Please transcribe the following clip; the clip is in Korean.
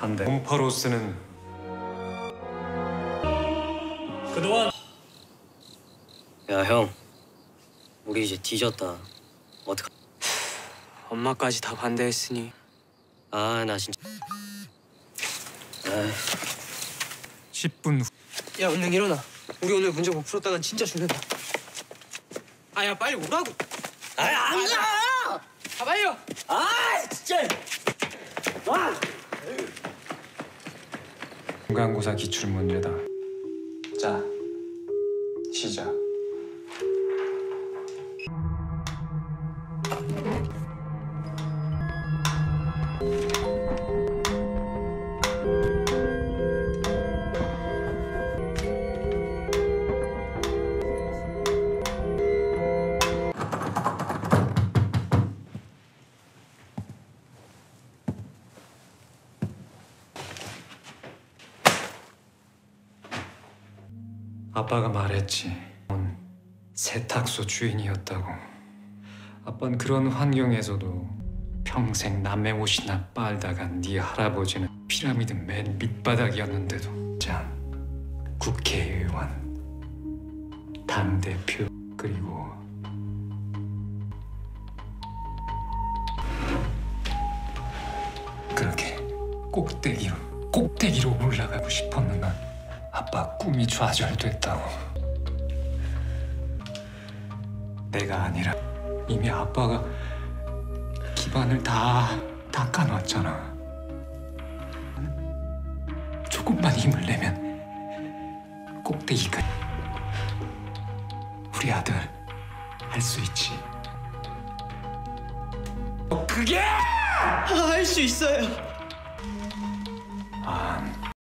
한데 홈퍼로스는 그동안 야 형, 우리 이제 뒤졌다. 어떡? 엄마까지 다 반대했으니 아 나 진짜. 아 10분 후 야 은행 일어나 우리 오늘 문제 못 풀었다간 진짜 죽는다 아야 빨리 오라고 안 가! 가봐요 아 진짜. 중간고사 기출 문제다. 자, 시작. 아빠가 말했지. 넌 세탁소 주인이었다고. 아빠는 그런 환경에서도 평생 남의 옷이나 빨다가 네 할아버지는 피라미드 맨 밑바닥이었는데도 짠 국회의원 당대표 그리고 그렇게 꼭대기로 꼭대기로 올라가고 싶었는데 아빠 꿈이 좌절됐다고. 내가 아니라 이미 아빠가 기반을 다 닦아놨잖아. 조금만 힘을 내면 꼭대기까지 우리 아들 할 수 있지. 어, 그게 할 수 있어요